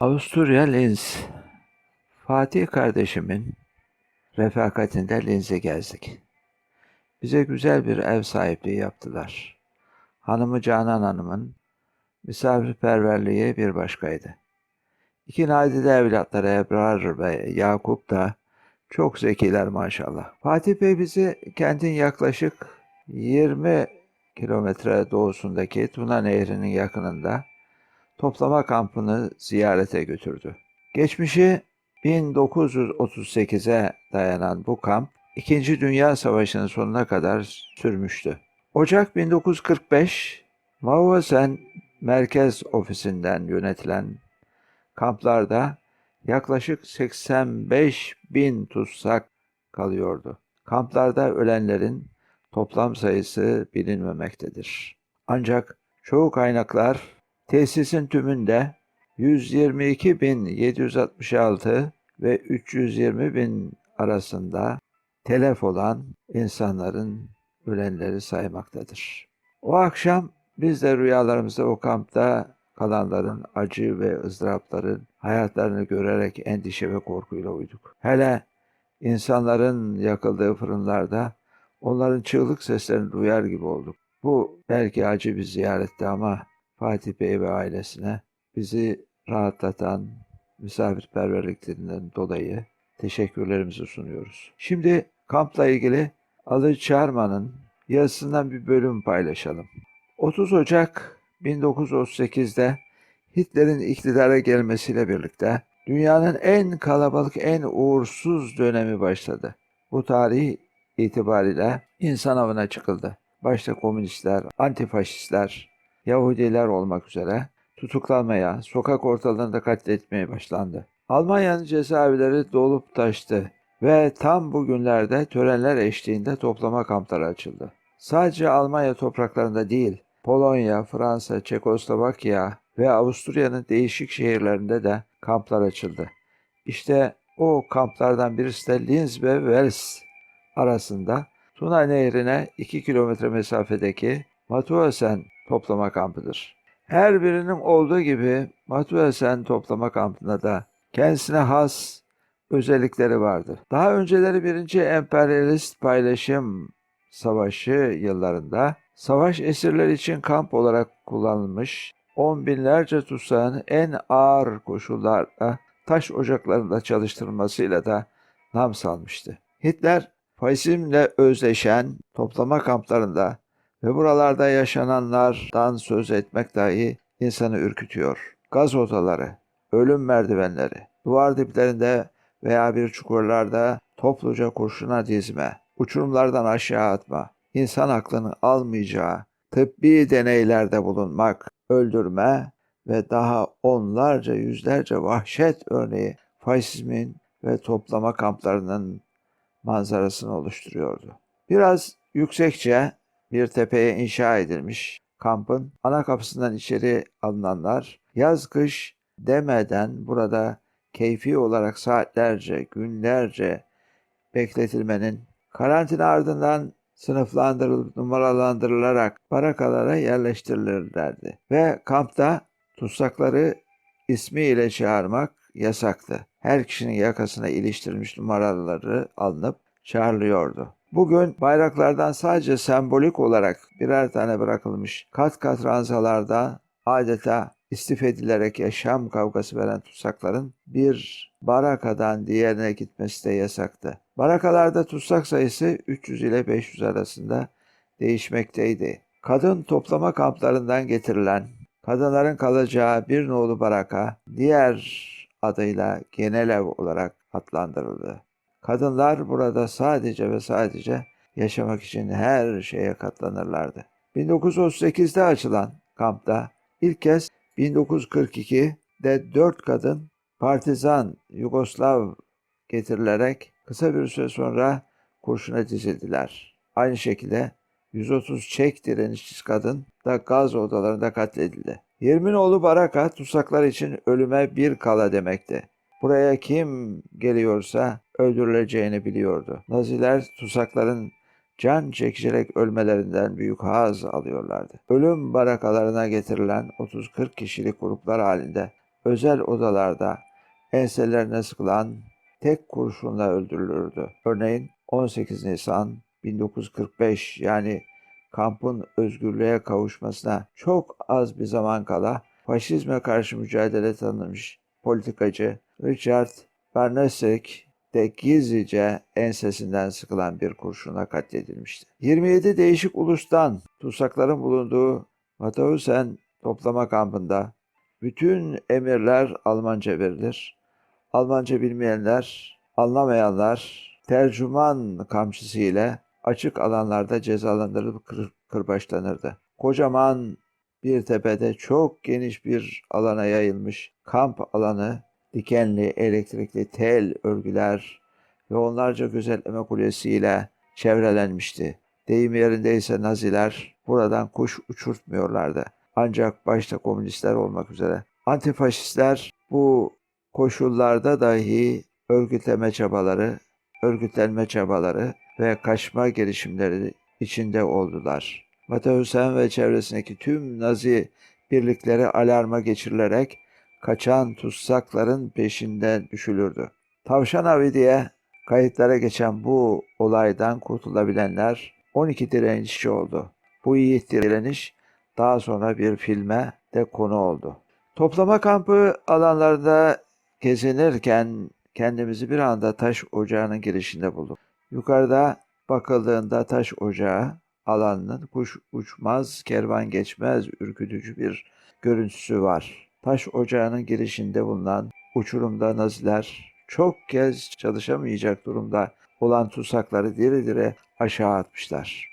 Avusturya Linz. Fatih kardeşimin refakatinde Linz'e gezdik. Bize güzel bir ev sahipliği yaptılar. Hanımı Canan Hanım'ın misafirperverliği bir başkaydı. İki nadide evlatları Ebrar ve Yakup da çok zekiler maşallah. Fatih Bey bizi kentin yaklaşık 20 kilometre doğusundaki Tuna Nehri'nin yakınında toplama kampını ziyarete götürdü. Geçmişi 1938'e dayanan bu kamp, İkinci Dünya Savaşı'nın sonuna kadar sürmüştü. Ocak 1945, Mauthausen Merkez Ofisi'nden yönetilen kamplarda yaklaşık 85 bin tutsak kalıyordu. Kamplarda ölenlerin toplam sayısı bilinmemektedir. Ancak çoğu kaynaklar tesisin tümünde 122.766 ve 320 bin arasında telef olan insanların ölenleri saymaktadır. O akşam biz de rüyalarımızda o kampta kalanların acı ve ızdırapların hayatlarını görerek endişe ve korkuyla uyduk. Hele insanların yakıldığı fırınlarda onların çığlık seslerini duyar gibi olduk. Bu belki acı bir ziyaretti ama Fatih Bey ve ailesine bizi rahatlatan misafirperverliklerinden dolayı teşekkürlerimizi sunuyoruz. Şimdi kampla ilgili Ali Çarman'ın yazısından bir bölüm paylaşalım. 30 Ocak 1938'de Hitler'in iktidara gelmesiyle birlikte dünyanın en kalabalık, en uğursuz dönemi başladı. Bu tarih itibariyle insan avına çıkıldı. Başta komünistler, antifaşistler, Yahudiler olmak üzere tutuklanmaya, sokak ortalarında katletmeye başlandı. Almanya'nın cezaevleri dolup taştı ve tam bu günlerde törenler eşliğinde toplama kampları açıldı. Sadece Almanya topraklarında değil, Polonya, Fransa, Çekoslovakya ve Avusturya'nın değişik şehirlerinde de kamplar açıldı. İşte o kamplardan birisi de Linz ve Wels arasında Tuna Nehri'ne 2 kilometre mesafedeki Mauthausen toplama kampıdır. Her birinin olduğu gibi Mauthausen toplama kampında da kendisine has özellikleri vardı. Daha önceleri birinci emperyalist paylaşım savaşı yıllarında savaş esirleri için kamp olarak kullanılmış on binlerce tutsağın en ağır koşullarda taş ocaklarında çalıştırılmasıyla da nam salmıştı. Hitler faşizmle özleşen toplama kamplarında ve buralarda yaşananlardan söz etmek dahi insanı ürkütüyor. Gaz odaları, ölüm merdivenleri, duvar diplerinde veya bir çukurlarda topluca kurşuna dizme, uçurumlardan aşağı atma, insan aklını almayacağı tıbbi deneylerde bulunmak, öldürme ve daha onlarca yüzlerce vahşet örneği faşizmin ve toplama kamplarının manzarasını oluşturuyordu. Biraz yüksekçe bir tepeye inşa edilmiş kampın ana kapısından içeri alınanlar yaz kış demeden burada keyfi olarak saatlerce, günlerce bekletilmenin karantina ardından sınıflandırılıp numaralandırılarak barakalara yerleştirilirlerdi. Ve kampta tutsakları ismiyle çağırmak yasaktı. Her kişinin yakasına iliştirilmiş numaraları alınıp çağrılıyordu. Bugün bayraklardan sadece sembolik olarak birer tane bırakılmış kat kat ranzalarda adeta istif edilerek yaşam kavgası veren tutsakların bir barakadan diğerine gitmesi de yasaktı. Barakalarda tutsak sayısı 300 ile 500 arasında değişmekteydi. Kadın toplama kamplarından getirilen kadınların kalacağı bir nolu baraka diğer adıyla genel ev olarak adlandırıldı. Kadınlar burada sadece ve sadece yaşamak için her şeye katlanırlardı. 1938'de açılan kampta ilk kez 1942'de 4 kadın partizan Yugoslav getirilerek kısa bir süre sonra kurşuna dizildiler. Aynı şekilde 130 Çek direnişçi kadın da gaz odalarında katledildi. 20 oğlu Baraka tutsaklar için ölüme bir kala demekti. Buraya kim geliyorsa öldürüleceğini biliyordu. Naziler tutsakların can çekişerek ölmelerinden büyük haz alıyorlardı. Ölüm barakalarına getirilen 30-40 kişilik gruplar halinde özel odalarda enselerine sıkılan tek kurşunla öldürülürdü. Örneğin 18 Nisan 1945 yani kampın özgürlüğe kavuşmasına çok az bir zaman kala faşizme karşı mücadele tanımış politikacı Richard Barnesek de gizlice ensesinden sıkılan bir kurşuna katledilmişti. 27 değişik ulustan tutsakların bulunduğu Mauthausen toplama kampında bütün emirler Almanca verilir. Almanca bilmeyenler, anlamayanlar tercüman kamçısı ile açık alanlarda cezalandırılıp kır, kırbaçlanırdı. Kocaman bir tepede çok geniş bir alana yayılmış kamp alanı, dikenli elektrikli tel örgüler ve onlarca gözetleme kulesiyle çevrelenmişti. Deyim yerindeyse Naziler buradan kuş uçurtmuyorlardı. Ancak başta komünistler olmak üzere antifaşistler bu koşullarda dahi örgütleme çabaları, örgütlenme çabaları ve kaçma girişimleri içinde oldular. Matthäusen ve çevresindeki tüm Nazi birlikleri alarma geçirilerek kaçan tutsakların peşinden düşülürdü. Tavşan Avi diye kayıtlara geçen bu olaydan kurtulabilenler 12 direnişçi oldu. Bu yiğit direniş daha sonra bir filme de konu oldu. Toplama kampı alanlarda gezinirken kendimizi bir anda taş ocağının girişinde bulduk. Yukarıda bakıldığında taş ocağı alanının kuş uçmaz, kervan geçmez ürkütücü bir görüntüsü var. Taş ocağının girişinde bulunan uçurumda Naziler çok kez çalışamayacak durumda olan tutsakları diri dire aşağı atmışlar.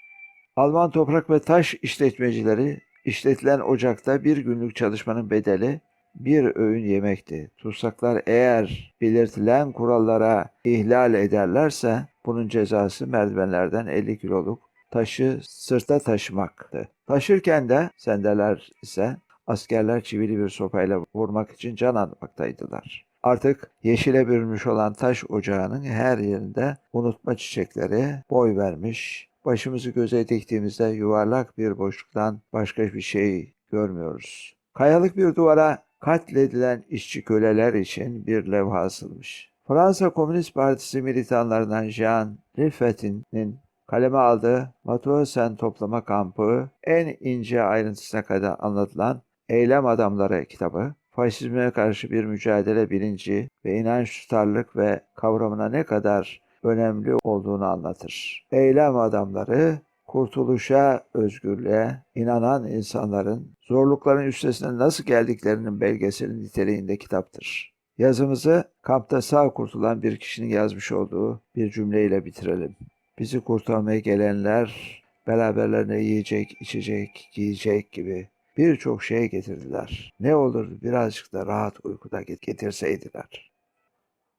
Alman toprak ve taş işletmecileri işletilen ocakta bir günlük çalışmanın bedeli bir öğün yemekti. Tutsaklar eğer belirtilen kurallara ihlal ederlerse bunun cezası merdivenlerden 50 kiloluk taşı sırta taşımaktı. Taşırken de sendeler ise askerler çivili bir sopayla vurmak için can atmaktaydılar. Artık yeşile bürünmüş olan taş ocağının her yerinde unutma çiçekleri boy vermiş. Başımızı göze diktiğimizde yuvarlak bir boşluktan başka bir şey görmüyoruz. Kayalık bir duvara katledilen işçi köleler için bir levha asılmış. Fransa Komünist Partisi militanlarından Jean Rifet'in kaleme aldığı Mauthausen toplama kampı en ince ayrıntısına kadar anlatılan Eylem Adamları kitabı, faşizme karşı bir mücadele bilinci ve inanç tutarlık ve kavramına ne kadar önemli olduğunu anlatır. Eylem adamları kurtuluşa, özgürlüğe inanan insanların zorlukların üstesinden nasıl geldiklerinin belgeselin niteliğinde kitaptır. Yazımızı kampta sağ kurtulan bir kişinin yazmış olduğu bir cümleyle bitirelim. Bizi kurtarmaya gelenler beraberlerine yiyecek, içecek, giyecek gibi birçok şey getirdiler. Ne olur birazcık da rahat uykuda getirseydiler.